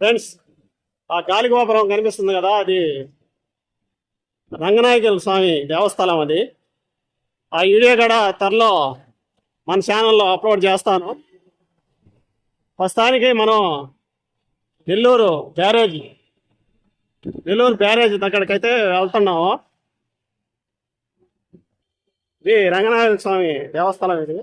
Friends ఆ కాళిగోపురం కనిపిస్తుంది కదా అది రంగనాయకుల స్వామి దేవస్థలం అది. ఆ వీడియో కూడా త్వరలో మన ఛానల్లో అప్లోడ్ చేస్తాను. ప్రస్తుతానికి మనం నెల్లూరు బ్యారేజ్ నెల్లూరు బ్యారేజ్ అక్కడికైతే వెళ్తున్నాము. ఇది రంగనాయక స్వామి దేవస్థలం ఇది.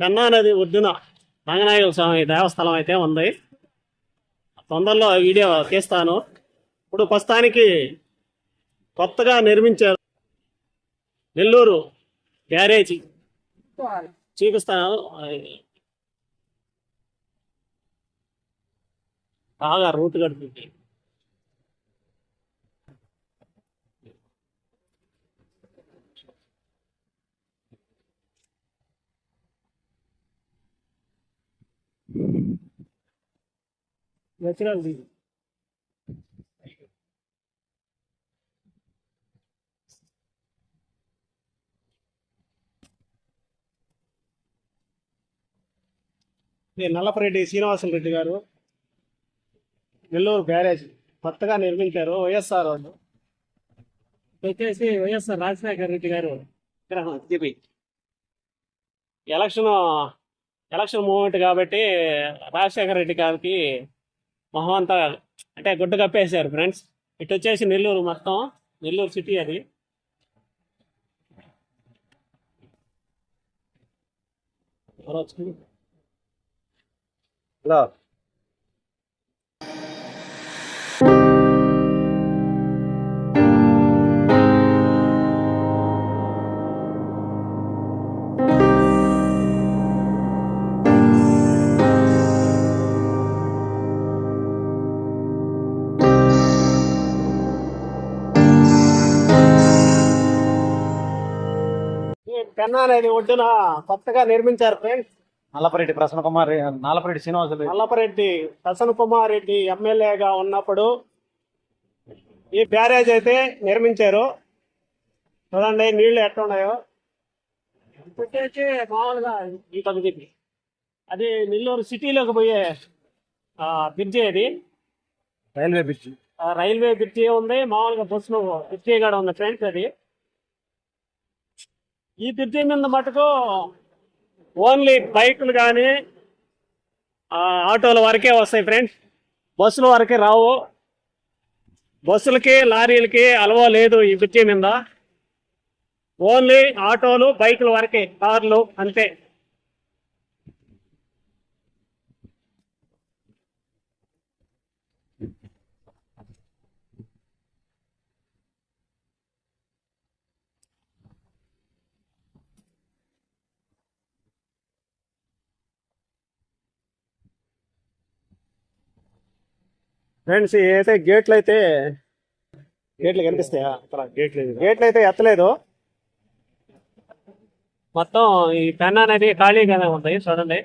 పెన్నా నది ఒడ్డున రంగనాయక స్వామి దేవస్థలం అయితే ఉంది. తొందరలో వీడియో తీస్తాను. ఇప్పుడు ప్రస్తుతానికి కొత్తగా నిర్మించారు నెల్లూరు బ్యారేజీ చూపిస్తాను. బాగా రూట్ గడుపుతుంది వచ్చినాడు నేను ఇది నల్లపరెడ్డి శ్రీనివాసులు రెడ్డి గారు. నెల్లూరు బ్యారేజ్ కొత్తగా నిర్మించారు వైఎస్ఆర్ వాళ్ళు. వచ్చేసి వైఎస్ఆర్ రాజశేఖర రెడ్డి గారు విగ్రహం ఇది ఎలక్షన్ ఎలక్షన్ మూమెంట్ కాబట్టి రాజశేఖర రెడ్డి గారికి మొహం అంతా అంటే గుడ్డ కప్పేశారు ఫ్రెండ్స్. ఇటు వచ్చేసి నెల్లూరు మొత్తం నెల్లూరు సిటీ అది. ఎవరో love. పెన్నా అనేది ఒడ్డున కొత్తగా నిర్మించారు ఫ్రెండ్స్ నల్లపరెడ్డి ప్రసన్న కుమార్ నల్లపరెడ్డి శ్రీనివాసులు. నల్లపరెడ్డి ప్రసన్న కుమార్ రెడ్డి ఎమ్మెల్యేగా ఉన్నప్పుడు ఈ బ్యారేజ్ అయితే నిర్మించారు. చూడండి నీళ్ళు ఎట్లున్నాయో వచ్చేసి మామూలుగా ఈ పద్ధతికి అది నెల్లూరు సిటీలోకి పోయే ఆ, బ్రిడ్జి అది. Railway bridge. ఆ, రైల్వే బ్రిడ్జి ఉంది. మామూలుగా బస్సులు బ్రిడ్జి కూడా ఉంది ఫ్రెండ్స్ అది. ఈ బ్రిడ్జి మీద మటుకు ఓన్లీ బైకులు కానీ ఆటోల వరకే వస్తాయి ఫ్రెండ్స్. బస్సుల వరకే రావు. బస్సులకి లారీలకి అలవా లేదు ఈ బ్రిడ్జి మీద. ఓన్లీ ఆటోలు బైకుల వరకే కార్లు అంతే. ఫ్రెండ్స్ అయితే గేట్లు అయితే గేట్లు కనిపిస్తాయా? అక్కడ గేట్లు గేట్లు అయితే ఎత్తలేదు. మొత్తం ఈ పెన్ అనేది ఖాళీగానే ఉంది చూడండి.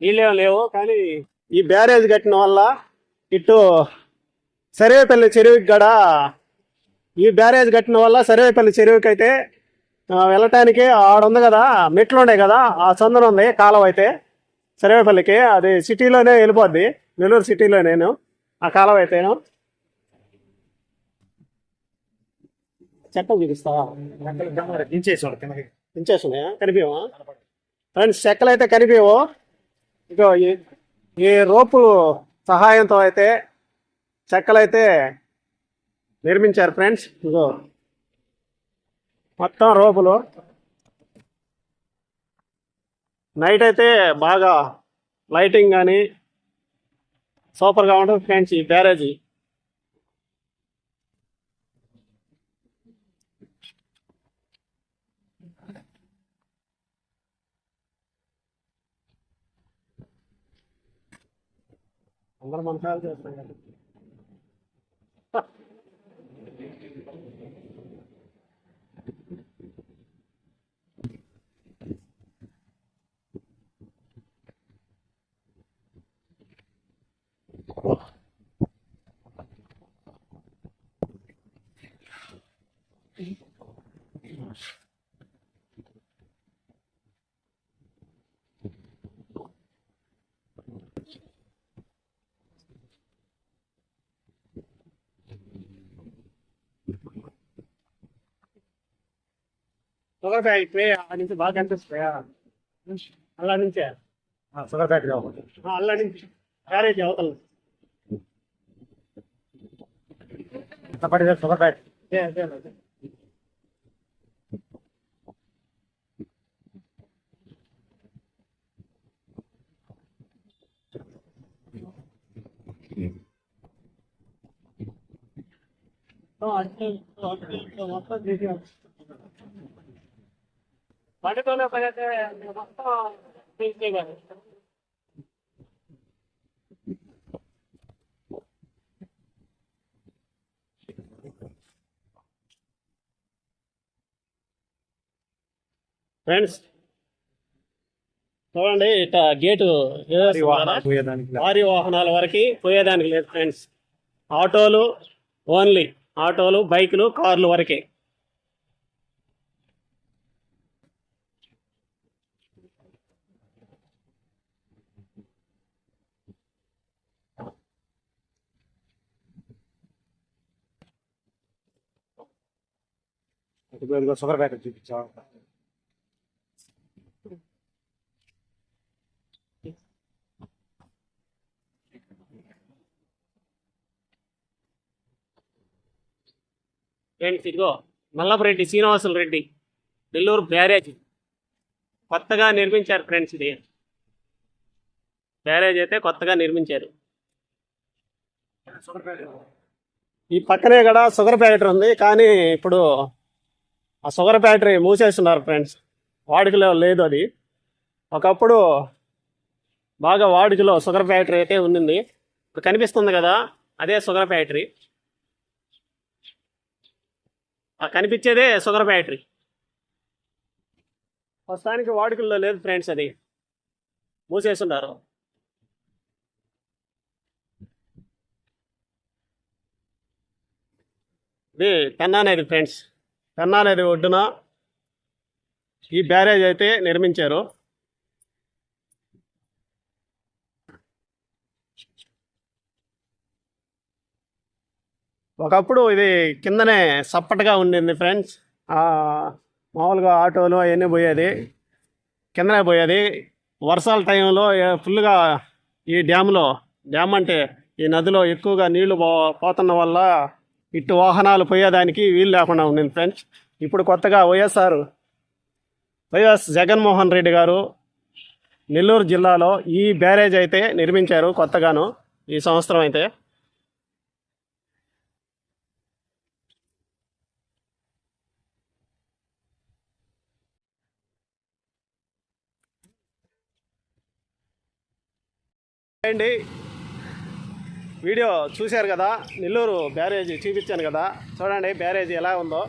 నీళ్ళేం లేవు కానీ ఈ బ్యారేజ్ కట్టిన వల్ల ఇటు సర్వేపల్లి చెరువుకి కూడా ఈ బ్యారేజ్ కట్టిన వల్ల సర్వేపల్లి చెరువుకి అయితే వెళ్ళటానికి ఆడ ఉంది కదా మెట్లు ఉన్నాయి కదా ఆ చందన ఉంది కాలువ అయితే. సర్వేపల్లికి అది సిటీలోనే వెళ్ళిపోద్ది నెల్లూరు సిటీలో నేను. ఆ కాలువ అయితేను చెక్కలు చూపిస్తావా? దించేస్తున్నాయా? కనిపించవా? ఫ్రెండ్స్ చెక్కలు అయితే కనిపించవు. ఇగో ఈ ఈ రోపు సహాయంతో అయితే చెక్కలు అయితే నిర్మించారు ఫ్రెండ్స్. ఇగో మొత్తం రోపులు. నైట్ అయితే బాగా లైటింగ్ కానీ సూపర్గా ఉంటుంది ఫ్రెండ్స్ ఈ బ్యారేజీ. అందరూ మనసాలు కాల్ చేస్తాం షుగర్ ఫ్యాక్టరీ ఆ నుంచి బాగా కనిపిస్తాయా అలా నుంచే? షుగర్ ఫ్యాక్టరీ కావాలి ఆ, అలా నుంచి. క్యారేజ్ అవతల పడి షుగర్ ఫ్యాక్టరీ అదే, అదే, అదే. ఆ, అటు, ఇటు, అటు, ఇటు మొత్తం తీసేయాలి. బండితోనే పనిచేస్తే మొత్తం తీసేయాలి ఫ్రెండ్స్ చూడండి ఇట్ట గేటు భారీ వాహనాల వరకు పోయేదానికి లేదు ఫ్రెండ్స్. ఆటోలు ఓన్లీ ఆటోలు బైకులు కార్లు వరకే. షుగర్ ఫ్యాక్టరీ చూపించాం ఫ్రెండ్స్ ఇదిగో మల్లపరెడ్డి శ్రీనివాసులు రెడ్డి నెల్లూరు బ్యారేజ్. కొత్తగా నిర్మించారు ఫ్రెండ్స్ ఇది. బ్యారేజ్ అయితే కొత్తగా నిర్మించారు. ఈ పక్కనే కూడా షుగర్ ఫ్యాక్టరీ ఉంది కానీ ఇప్పుడు ఆ షుగర్ ఫ్యాక్టరీ మూసేస్తున్నారు ఫ్రెండ్స్. వాడుకలో లేదు అది. ఒకప్పుడు బాగా వాడుకలో షుగర్ ఫ్యాక్టరీ అయితే ఉండింది. ఇప్పుడు కనిపిస్తుంది కదా అదే షుగర్ ఫ్యాక్టరీ. కనిపించేదే షుగర్ ఫ్యాక్టరీ ప్రస్తుతానికి వాడుకల్లో లేదు ఫ్రెండ్స్ అది. మూసేస్తున్నారు. ఇది పెన్నా అనేది ఫ్రెండ్స్. పెన్నా అనేది ఒడ్డున ఈ బ్యారేజ్ అయితే నిర్మించారు. ఒకప్పుడు ఇది కిందనే సప్పటగా ఉండింది ఫ్రెండ్స్. మామూలుగా ఆటోలు అవన్నీ పోయేది. కిందనే పోయేది. వర్షాల టైంలో ఫుల్గా ఈ డ్యామ్లో డ్యామ్ అంటే ఈ నదిలో ఎక్కువగా నీళ్ళు పో పోతున్న వల్ల ఇటు వాహనాలు పోయేదానికి వీలు లేకుండా ఉండింది ఫ్రెండ్స్. ఇప్పుడు కొత్తగా వైఎస్ఆర్ వైఎస్ జగన్మోహన్ రెడ్డి గారు నెల్లూరు జిల్లాలో ఈ బ్యారేజ్ అయితే నిర్మించారు కొత్తగాను ఈ సంవత్సరం అయితే. అండి. వీడియో చూశారు కదా నెల్లూరు బ్యారేజ్ చూపించాను కదా చూడండి బ్యారేజ్ ఎలా ఉందో.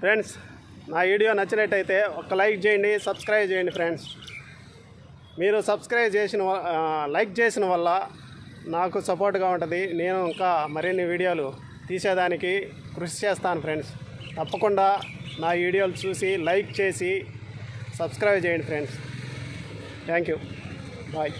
ఫ్రెండ్స్ నా వీడియో నచ్చినట్టయితే ఒక లైక్ చేయండి సబ్స్క్రైబ్ చేయండి ఫ్రెండ్స్. మీరు సబ్స్క్రైబ్ చేసిన లైక్ చేసిన వల్ల నాకు సపోర్ట్గా ఉంటుంది. నేను ఇంకా మరిన్ని వీడియోలు తీసేదానికి కృషి చేస్తాను ఫ్రెండ్స్. తప్పకుండా నా వీడియోలు చూసి లైక్ చేసి సబ్స్క్రైబ్ చేయండి ఫ్రెండ్స్. Thank you. బాయ్.